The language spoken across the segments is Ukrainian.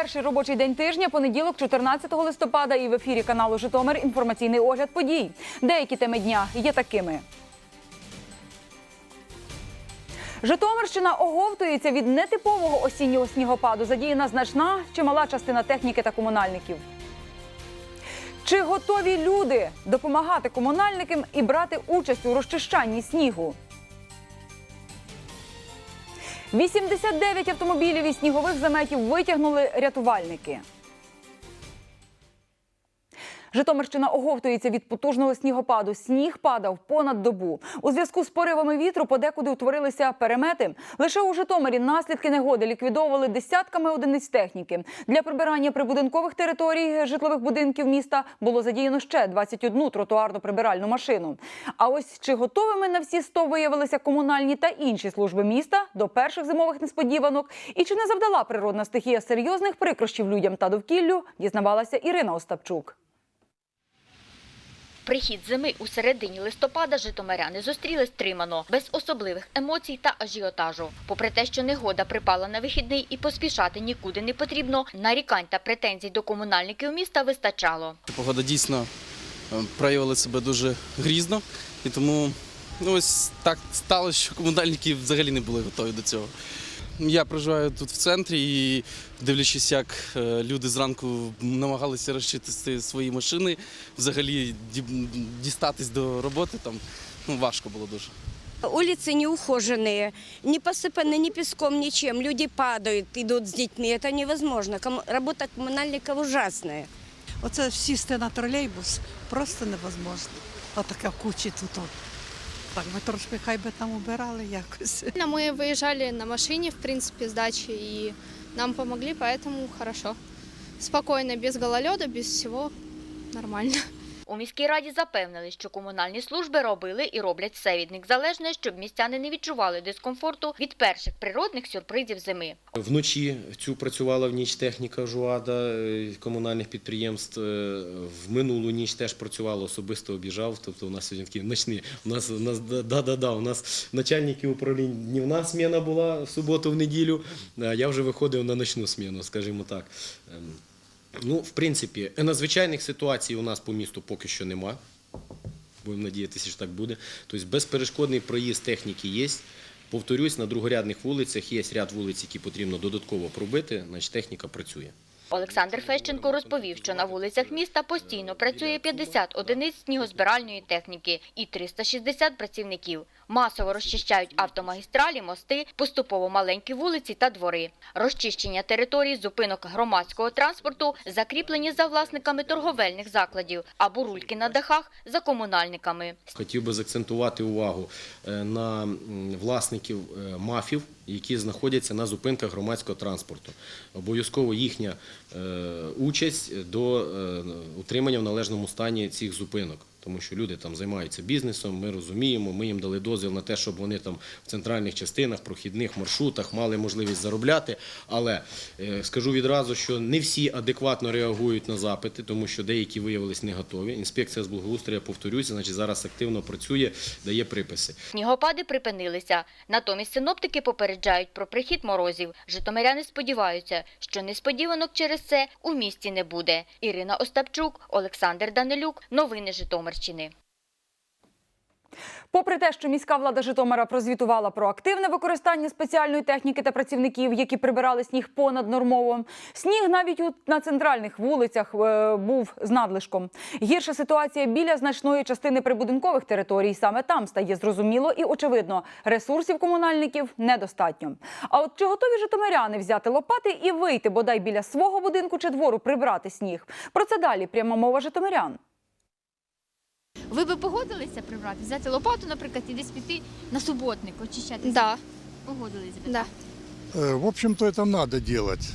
Перший робочий день тижня, понеділок, 14 листопада, і в ефірі каналу Житомир інформаційний огляд подій. Деякі теми дня є такими. Житомирщина оговтується від нетипового осіннього снігопаду. Задіяна значна чимала частина техніки та комунальників. Чи готові люди допомагати комунальникам і брати участь у розчищанні снігу? 89 автомобілів і снігових заметів витягнули рятувальники. Житомирщина оговтується від потужного снігопаду. Сніг падав понад добу. У зв'язку з поривами вітру подекуди утворилися перемети. Лише у Житомирі наслідки негоди ліквідовували десятками одиниць техніки. Для прибирання прибудинкових територій житлових будинків міста було задіяно ще 21 тротуарно-прибиральну машину. А ось чи готовими на всі 100 виявилися комунальні та інші служби міста до перших зимових несподіванок? І чи не завдала природна стихія серйозних прикрощів людям та довкіллю? Дізнавалася Ірина Остапчук. Прихід зими у середині листопада житомиряни зустріли стримано, без особливих емоцій та ажіотажу. Попри те, що негода припала на вихідний і поспішати нікуди не потрібно, нарікань та претензій до комунальників міста вистачало. Погода дійсно е, проявила себе дуже грізно, і тому ну, ось так сталося, що комунальники взагалі не були готові до цього. Я проживаю тут в центрі і дивлячись, як е, люди зранку намагалися розчистити свої машини, взагалі ді- дістатись до роботи, там ну, важко було дуже. Улицы не ухоженные, не посыпаны ни песком, ничем. Люди падают, идут с детьми. Это невозможно. Кому- Работа коммунальников ужасная. Оце сісти на тролейбус просто невозможно. Отака кучі тут. от. Так би трошки хай би там убирали якось. Но Мы выезжали на машине, в принципе, с дачи, и нам помогли, поэтому хорошо. Спокойно, без гололеда, без всего нормально. У міській раді запевнили, що комунальні служби робили і роблять все від них залежне, щоб містяни не відчували дискомфорту від перших природних сюрпризів зими. Вночі цю працювала в ніч техніка ЖУАДа е, комунальних підприємств. Е, В минулу ніч теж працювала, особисто обіжав. Тобто у нас сьогодні такі ночні. У нас, у нас да, да, да, у нас начальники управлінь днівна сміна була в суботу, в неділю. Я вже виходив на ночну сміну, скажімо так. Ну, в принципі, надзвичайних ситуацій у нас по місту поки що нема. Будемо надіятися, що так буде. Тобто безперешкодний проїзд техніки є. Повторюсь, на другорядних вулицях є ряд вулиць, які потрібно додатково пробити, значить техніка працює. Олександр Фещенко розповів, що на вулицях міста постійно працює 50 одиниць снігозбиральної техніки і 360 працівників. Масово розчищають автомагістралі, мости, поступово маленькі вулиці та двори. Розчищення територій зупинок громадського транспорту закріплені за власниками торговельних закладів, а бурульки на дахах за комунальниками. Хотів би закцентувати увагу е, на власників е, мафів, які знаходяться на зупинках громадського транспорту. Обов'язково їхня е, участь до е, утримання в належному стані цих зупинок. Тому що люди там займаються бізнесом, ми розуміємо, ми їм дали дозвіл на те, щоб вони там в центральних частинах, прохідних маршрутах мали можливість заробляти. Але е, скажу відразу, що не всі адекватно реагують на запити, тому що деякі виявились не готові. Інспекція з благоустрою, повторюся, значить зараз активно працює, дає приписи. Снігопади припинилися. Натомість синоптики попереджають про прихід морозів. Житомиряни сподіваються, що несподіванок через це у місті не буде. Ірина Остапчук, Олександр Данилюк. Новини Житомирщини. Попри те, що міська влада Житомира прозвітувала про активне використання спеціальної техніки та працівників, які прибирали сніг понад нормово, сніг навіть на центральних вулицях е, був з надлишком. Гірша ситуація біля значної частини прибудинкових територій. Саме там стає зрозуміло і очевидно, ресурсів комунальників недостатньо. А от чи готові житомиряни взяти лопати і вийти бодай біля свого будинку чи двору прибрати сніг? Про це далі пряма мова житомирян. Ви би погодилися прибрати, взяти лопату, наприклад, і десь піти на суботник, очищати. Да, Погодилися. б, да. так? Э, В общем-то, это надо делать.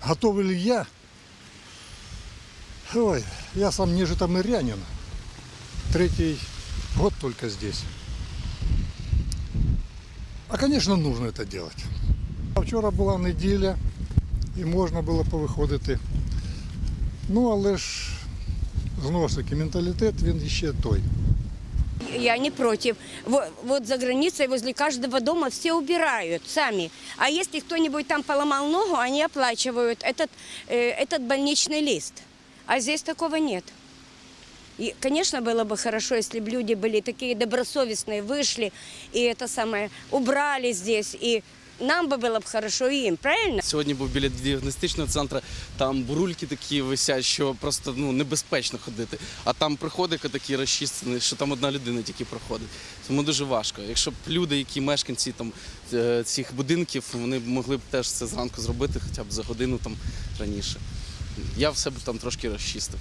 Готов ли я? Ой, я сам не житомирянин. Третий год только здесь. А, конечно, нужно это делать. А Вчора була неділя і можна було повиходити. Ну, але ж знову ж таки, менталітет він ще той. я не против. Вот, вот за границей возле каждого дома все убирают сами. А если кто-нибудь там поломал ногу, они оплачивают этот, э, этот больничный лист. А здесь такого нет. И, конечно, было бы хорошо, если бы люди были такие добросовестные, вышли и это самое, убрали здесь. И нам бы было бы хорошо и им, правильно? Сьогодні був біля діагностичного центру, там бурульки такі висять, що просто ну, небезпечно ходити. А там приходить такий розчистений, що там одна людина тільки проходить. Тому дуже важко. Якщо б люди, які мешканці там, е, цих будинків, вони б могли б теж це зранку зробити, хоча б за годину там раніше. Я в себе там трошки розчистив.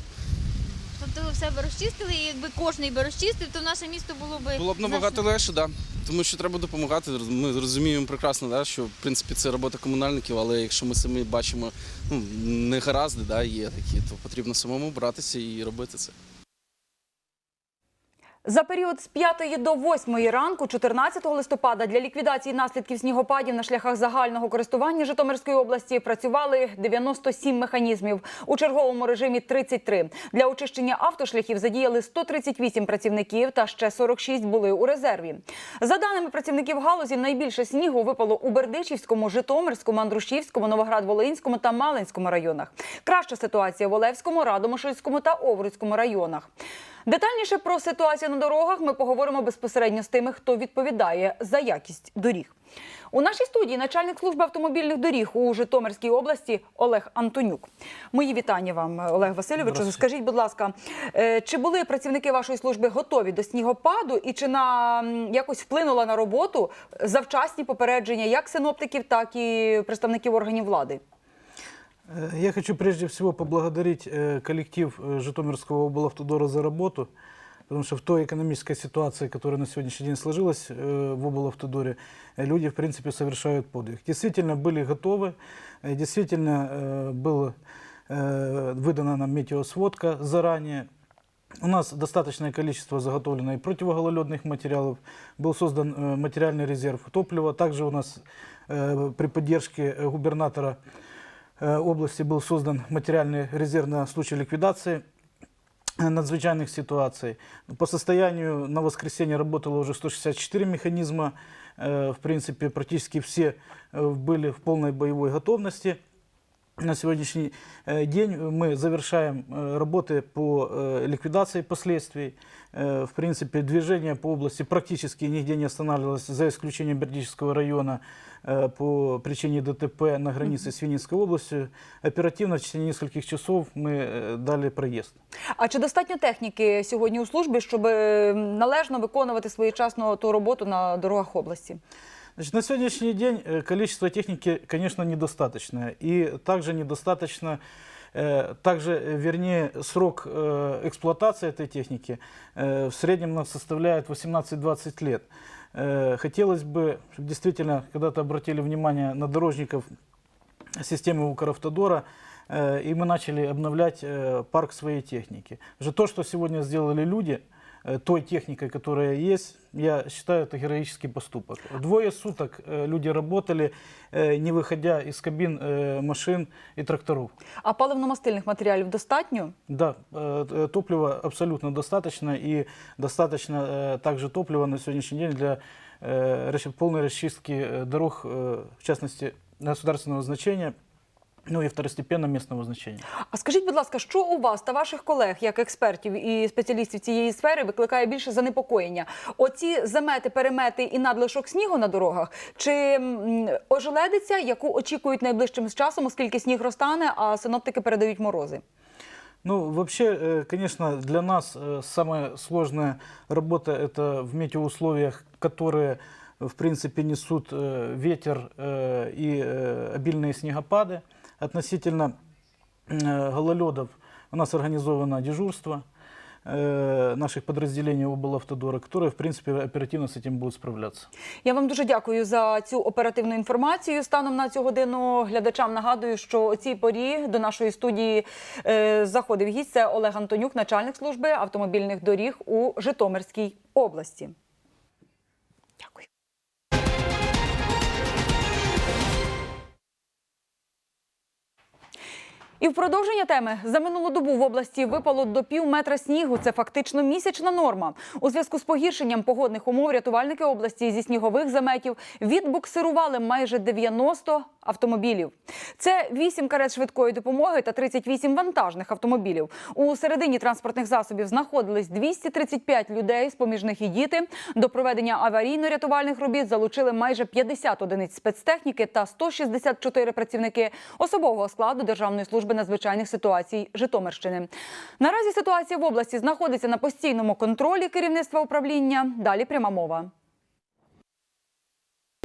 Тобто ви в себе розчистили, і якби кожний би розчистив, то наше місто було би Було б набагато значно- легше, так. Да. Тому що треба допомагати. Ми розуміємо прекрасно, да, що в принципі це робота комунальників, але якщо ми самі бачимо ну, негаразди, да, є такі, то потрібно самому братися і робити це. За період з 5 до 8 ранку, 14 листопада, для ліквідації наслідків снігопадів на шляхах загального користування Житомирської області працювали 97 механізмів. У черговому режимі 33. Для очищення автошляхів задіяли 138 працівників та ще 46 були у резерві. За даними працівників галузі, найбільше снігу випало у Бердичівському, Житомирському, Андрушівському, Новоград-Волинському та Малинському районах. Краща ситуація в Олевському, Радомишльському та Овруцькому районах. Детальніше про ситуацію на дорогах ми поговоримо безпосередньо з тими, хто відповідає за якість доріг. У нашій студії начальник служби автомобільних доріг у Житомирській області Олег Антонюк. Мої вітання вам, Олег Васильовичу. Скажіть, будь ласка, е, чи були працівники вашої служби готові до снігопаду і чи на якось вплинула на роботу завчасні попередження як синоптиків, так і представників органів влади? Э, Я хочу прежде всего поблагодарить э, коллектив э, Житомирского облавтодора за работу, потому что в той экономической ситуации, которая на сегодняшний день сложилась в облавтодоре, люди, в принципе, совершают подвиг. Действительно были готовы, действительно была выдана нам метеосводка заранее, у нас достаточное количество заготовлено и противогололедных материалов, был создан материальный резерв топлива. Также у нас при поддержке губернатора области был создан материальный резерв на случай ликвидации э, надзвычайных ситуаций. По состоянию на воскресенье работало уже 164 механизма. Э, В принципе, практически все э, были в полной боевой готовности. На сегодняшний э, день мы завершаем э, работы по э, ликвидации последствий. Э, В принципе, движение по области практически нигде не останавливалось, за исключением Бердичевского района э, по причине ДТП на границе с Винницкой областью. Оперативно в течение нескольких часов мы э, дали проезд. А чи достатньо техніки сьогодні у службі, щоб е, належно виконувати своєчасно ту роботу на дорогах області? Значит, на сегодняшний день э, количество техники, конечно, недостаточное. И также недостаточно, э, также, э, вернее, срок эксплуатации этой техники в среднем нас составляет 18-20 лет. Хотелось бы, чтобы действительно когда-то обратили внимание на дорожников системы Укравтодора, и мы начали обновлять парк своей техники. Уже то, что сегодня сделали люди, той техникой, которая есть, я считаю, это героический поступок. Двое суток э, люди работали, э, не выходя из кабин э, машин и тракторов. А паливно-мастильних матеріалів достатньо? Да, э, э, топлива абсолютно достаточно, и достаточно э, также топлива на сегодняшний день для э, расч- полной расчистки э, дорог, э, в частности, государственного значения, ну и второстепенно местного значения. А скажіть, будь ласка, що у вас та ваших колег, як експертів і спеціалістів цієї сфери, викликає більше занепокоєння? Оці замети, перемети і надлишок снігу на дорогах, чи м, ожеледиця, яку очікують найближчим з часом, оскільки сніг розтане, а синоптики передають морози? Ну, вообще, э, конечно, для нас э, самая сложная работа это в метеоусловиях, которые, в принципе, несут э, ветер э, и э, обильные снегопады. Относительно э, гололедов у нас организовано дежурство э, наших подразделений облавтодора, которые, в принципе, оперативно с этим будут справляться. Я вам дуже дякую за цю оперативну інформацію. Станом на цю годину глядачам нагадую, що о цій порі до нашої студії е, заходив гість. Це Олег Антонюк, начальник служби автомобільних доріг у Житомирській області. Дякую. І в продовження теми за минулу добу в області випало до пів метра снігу. Це фактично місячна норма. У зв'язку з погіршенням погодних умов рятувальники області зі снігових заметів відбуксирували майже 90 автомобілів. Це 8 карет швидкої допомоги та 38 вантажних автомобілів. У середині транспортних засобів знаходились 235 людей, з поміж них і діти. До проведення аварійно-рятувальних робіт залучили майже 50 одиниць спецтехніки та 164 працівники особового складу Державної служби надзвичайних ситуацій Житомирщини. Наразі ситуація в області знаходиться на постійному контролі керівництва управління. Далі пряма мова.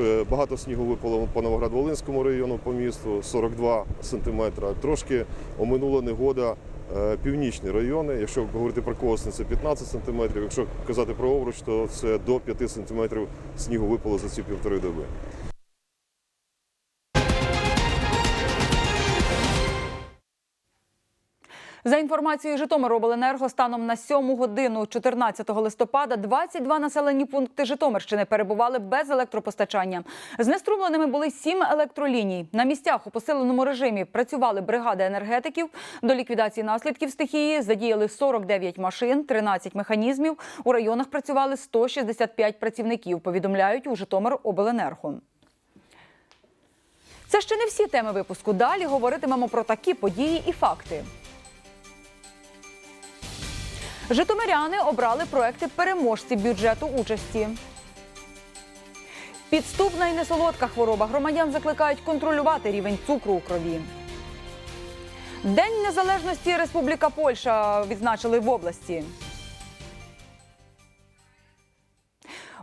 Е, Багато снігу випало по Новоград-Волинському району по місту 42 сантиметра. Трошки оминула негода е, північні райони. Якщо говорити про Косне, це 15 сантиметрів. Якщо казати про Овруч, то це до 5 сантиметрів снігу випало за ці півтори доби. За інформацією Житомиробленерго, станом на 7 годину 14 листопада 22 населені пункти Житомирщини перебували без електропостачання. Знеструмленими були 7 електроліній. На місцях у посиленому режимі працювали бригади енергетиків. До ліквідації наслідків стихії задіяли 49 машин, 13 механізмів. У районах працювали 165 працівників, повідомляють у Житомиробленерго. Це ще не всі теми випуску. Далі говоритимемо про такі події і факти. Житомиряни обрали проекти переможці бюджету участі. Підступна і несолодка хвороба. Громадян закликають контролювати рівень цукру у крові. День незалежності Республіка Польща відзначили в області.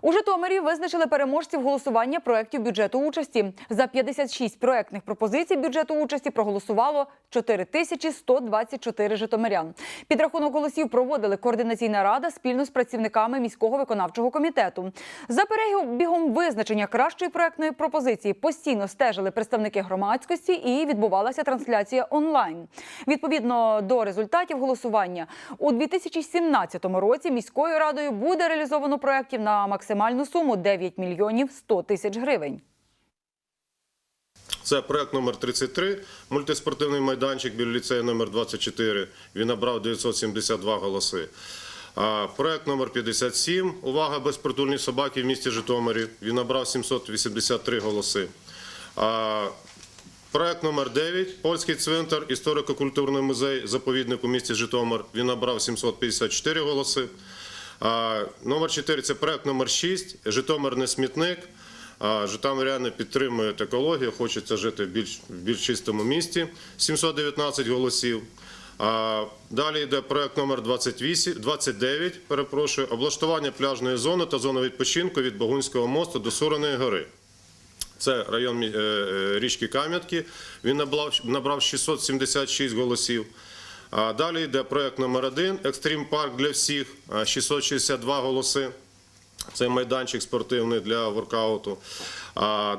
У Житомирі визначили переможців голосування проєктів бюджету участі. За 56 проєктних пропозицій бюджету участі проголосувало 4124 житомирян. Підрахунок голосів проводили координаційна рада спільно з працівниками міського виконавчого комітету. За перебігом визначення кращої проєктної пропозиції постійно стежили представники громадськості і відбувалася трансляція онлайн. Відповідно до результатів голосування у 2017 році міською радою буде реалізовано проєктів на максимальну суму 9 мільйонів 100 тисяч гривень. Це проект номер 33, мультиспортивний майданчик біля ліцею номер 24. Він набрав 972 голоси. Проект номер 57, увага, безпритульні собаки в місті Житомирі. Він набрав 783 голоси. Проект номер 9, польський цвинтар, історико-культурний музей, заповідник у місті Житомир. Він набрав 754 голоси. А, номер 4 це проект номер 6, Житомир не смітник. Житомиряни підтримують екологію, хочеться жити в більш, в більш чистому місті. 719 голосів. А, далі йде проект номер 28, 29, перепрошую, облаштування пляжної зони та зони відпочинку від Богунського мосту до Суреної гори. Це район е, е, річки Кам'ятки. Він набрав 676 голосів. Далі йде проект номер 1 Екстрім парк для всіх, а, 662 голоси. Це майданчик спортивний для воркауту.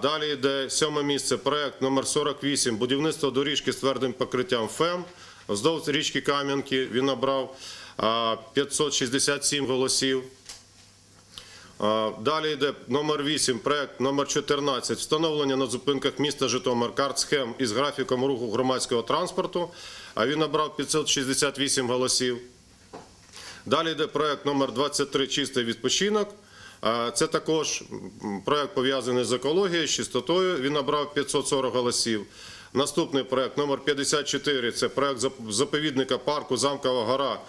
Далі йде сьоме місце. Проект номер 48 Будівництво доріжки з твердим покриттям ФЕМ вздовж річки Кам'янки. Він набрав а, 567 голосів. Далі йде номер 8, проект номер 14 встановлення на зупинках міста Житомир карт схем із графіком руху громадського транспорту. А він набрав 568 голосів. Далі йде проект номер 23 чистий відпочинок. Це також м, проект пов'язаний з екологією, з чистотою. Він набрав 540 голосів. Наступний проект номер 54 це проект заповідника парку Замкова гора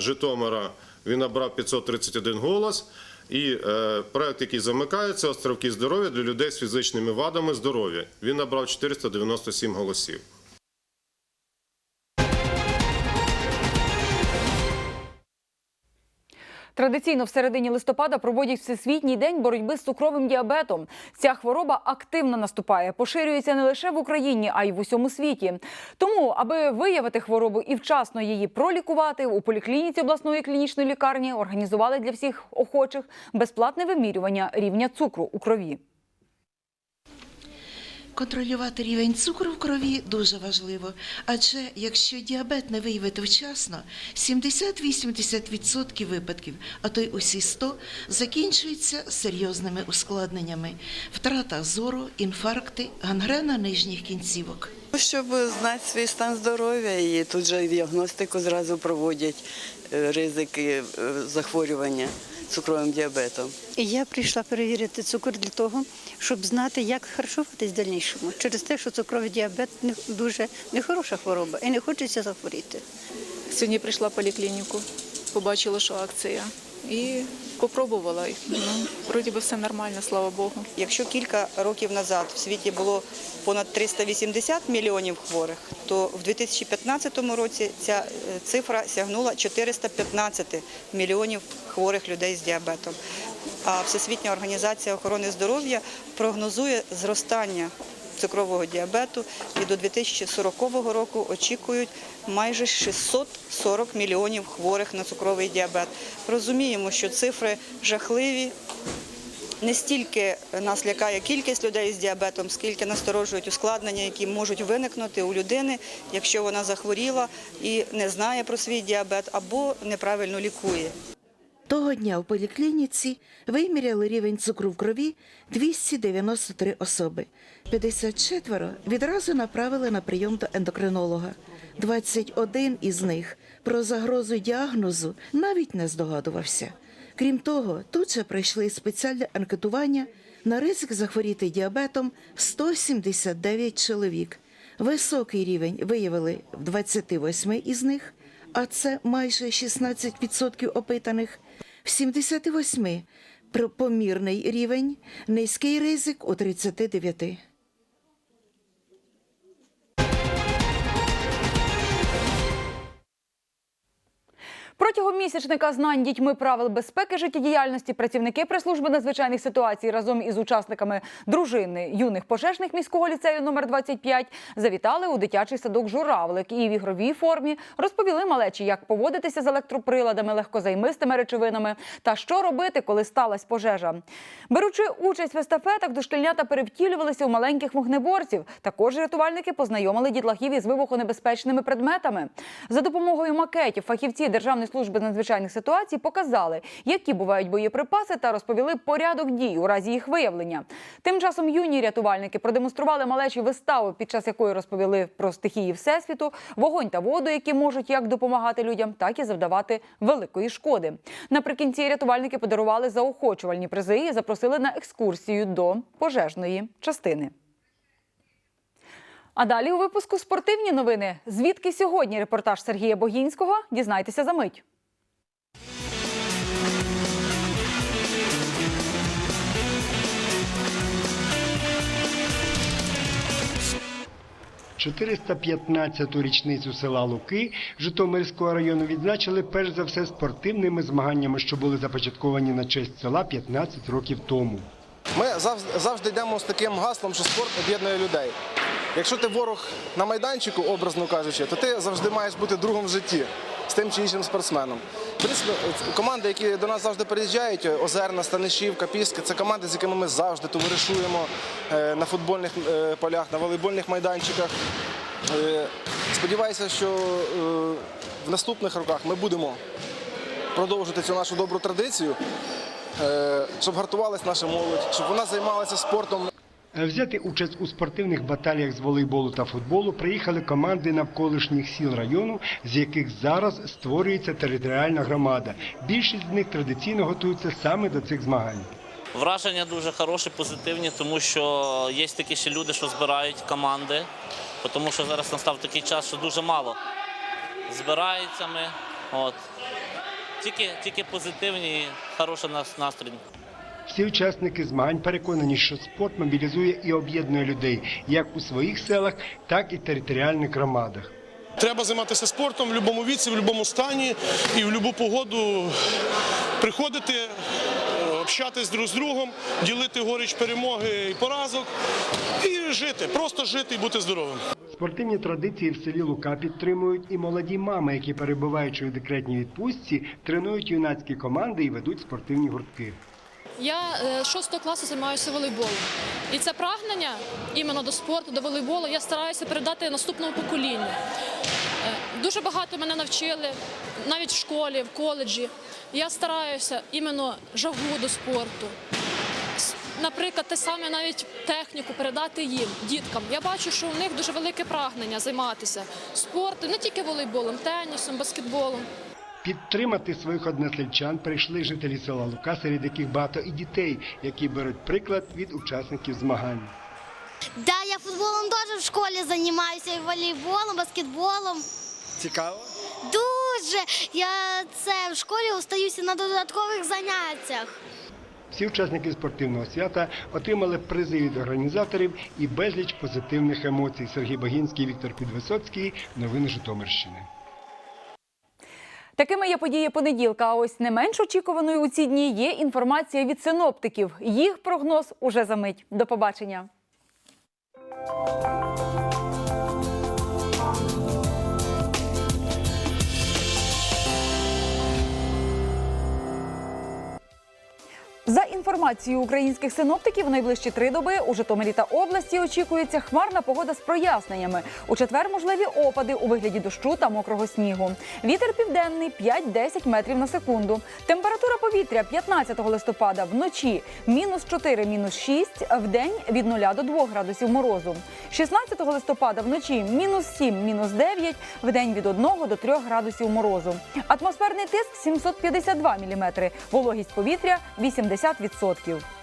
Житомира. Він набрав 531 голос. І е, проект, який замикається, островки здоров'я для людей з фізичними вадами здоров'я. Він набрав 497 голосів. Традиційно в середині листопада проводять Всесвітній день боротьби з цукровим діабетом. Ця хвороба активно наступає, поширюється не лише в Україні, а й в усьому світі. Тому, аби виявити хворобу і вчасно її пролікувати, у поліклініці обласної клінічної лікарні організували для всіх охочих безплатне вимірювання рівня цукру у крові. Контролювати рівень цукру в крові дуже важливо, адже якщо діабет не виявити вчасно, 70-80% випадків, а то й усі 100, закінчуються серйозними ускладненнями, втрата зору, інфаркти, гангрена нижніх кінцівок. Щоб знати свій стан здоров'я і тут же діагностику зразу проводять е, ризики е, захворювання цукровим діабетом. І я прийшла перевірити цукор для того, щоб знати, як харчуватись в дальнішому. Через те, що цукровий діабет не дуже нехороша хвороба і не хочеться захворіти. Сьогодні прийшла в поліклініку, побачила, що акція, і попробувала. Ну, вроді би все нормально, слава Богу. Якщо кілька років назад в світі було понад 380 мільйонів хворих, то в 2015 році ця е, цифра сягнула 415 мільйонів хворих людей з діабетом. А Всесвітня організація охорони здоров'я прогнозує зростання цукрового діабету і до 2040 року очікують майже 640 мільйонів хворих на цукровий діабет. Розуміємо, що цифри жахливі, не стільки нас лякає кількість людей з діабетом, скільки насторожують ускладнення, які можуть виникнути у людини, якщо вона захворіла і не знає про свій діабет або неправильно лікує. Того дня в поліклініці виміряли рівень цукру в крові 293 особи. 54 відразу направили на прийом до ендокринолога. 21 із них про загрозу діагнозу навіть не здогадувався. Крім того, тут же пройшли спеціальне анкетування на ризик захворіти діабетом 179 чоловік. Високий рівень виявили в 28 із них, а це майже 16% опитаних. В 78 про- помірний рівень, низький ризик у 39. Протягом місячника знань дітьми правил безпеки життєдіяльності працівники прес-служби надзвичайних ситуацій разом із учасниками дружини юних пожежних міського ліцею номер 25 завітали у дитячий садок Журавлик і в ігровій формі розповіли малечі, як поводитися з електроприладами, легкозаймистими речовинами та що робити, коли сталася пожежа. Беручи участь в естафетах, дошкільнята перевтілювалися у маленьких вогнеборців. Також рятувальники познайомили дітлахів із вибухонебезпечними предметами. За допомогою макетів фахівці Державної служби надзвичайних ситуацій показали, які бувають боєприпаси, та розповіли порядок дій у разі їх виявлення. Тим часом юні рятувальники продемонстрували малечі виставу, під час якої розповіли про стихії всесвіту, вогонь та воду, які можуть як допомагати людям, так і завдавати великої шкоди. Наприкінці рятувальники подарували заохочувальні призи і запросили на екскурсію до пожежної частини. А далі у випуску спортивні новини. Звідки сьогодні репортаж Сергія Богінського? Дізнайтеся за мить. – 415-ту річницю села Луки Житомирського району відзначили перш за все спортивними змаганнями, що були започатковані на честь села 15 років тому. Ми завжди йдемо з таким гаслом, що спорт об'єднує людей. Якщо ти ворог на майданчику, образно кажучи, то ти завжди маєш бути другом в житті з тим чи іншим спортсменом. Принципі, команди, які до нас завжди приїжджають, Озерна, Станишівка, Піски, це команди, з якими ми завжди товаришуємо е, на футбольних е, полях, на волейбольних майданчиках. Е, Сподіваюся, що в наступних роках ми будемо продовжувати цю нашу добру традицію, щоб гартувалась наша молодь, щоб вона займалася спортом. Взяти участь у спортивних баталіях з волейболу та футболу приїхали команди навколишніх сіл району, з яких зараз створюється територіальна громада. Більшість з них традиційно готуються саме до цих змагань. Враження дуже хороші, позитивні, тому що є такі ще люди, що збирають команди, тому що зараз настав такий час, що дуже мало збираються ми. От. Тільки, тільки позитивні хороший нас- настрій. Всі учасники змагань переконані, що спорт мобілізує і об'єднує людей як у своїх селах, так і територіальних громадах. Треба займатися спортом в будь-якому віці, в будь-якому стані і в будь-яку погоду приходити, е, общатись друг з другом, ділити горіч перемоги і поразок і жити, просто жити і бути здоровим. Спортивні традиції в селі Лука підтримують і молоді мами, які, перебуваючи у декретній відпустці, тренують юнацькі команди і ведуть спортивні гуртки. Я е, з 6 класу займаюся волейболом. І це прагнення іменно до спорту, до волейболу я стараюся передати наступному поколінню. Е, Дуже багато мене навчили, навіть в школі, в коледжі. Я стараюся іменно жагу до спорту. Наприклад, те саме навіть техніку передати їм, діткам. Я бачу, що у них дуже велике прагнення займатися спортом, не тільки волейболом, тенісом, баскетболом. Підтримати своїх односельчан прийшли жителі села Лука, серед яких багато і дітей, які беруть приклад від учасників змагань. Да, я футболом теж в школі займаюся, і волейболом, баскетболом. Цікаво? Дуже. Я це в школі остаюся на додаткових заняттях. Всі учасники спортивного свята отримали призи від організаторів і безліч позитивних емоцій. Сергій Багінський, Віктор Підвисоцький. Новини Житомирщини. Такими є події понеділка. А ось не менш очікуваною у ці дні є інформація від синоптиків. Їх прогноз уже за мить. До побачення. За інформацією українських синоптиків, найближчі три доби у Житомирі та області очікується хмарна погода з проясненнями. У четвер можливі опади у вигляді дощу та мокрого снігу. Вітер південний 5-10 метрів на секунду. Температура повітря 15 листопада вночі мінус 4, мінус 6, в день від 0 до 2 градусів морозу. 16 листопада вночі мінус 7, мінус 9, в день від 1 до 3 градусів морозу. Атмосферний тиск 752 міліметри, вологість повітря 80%. 50%.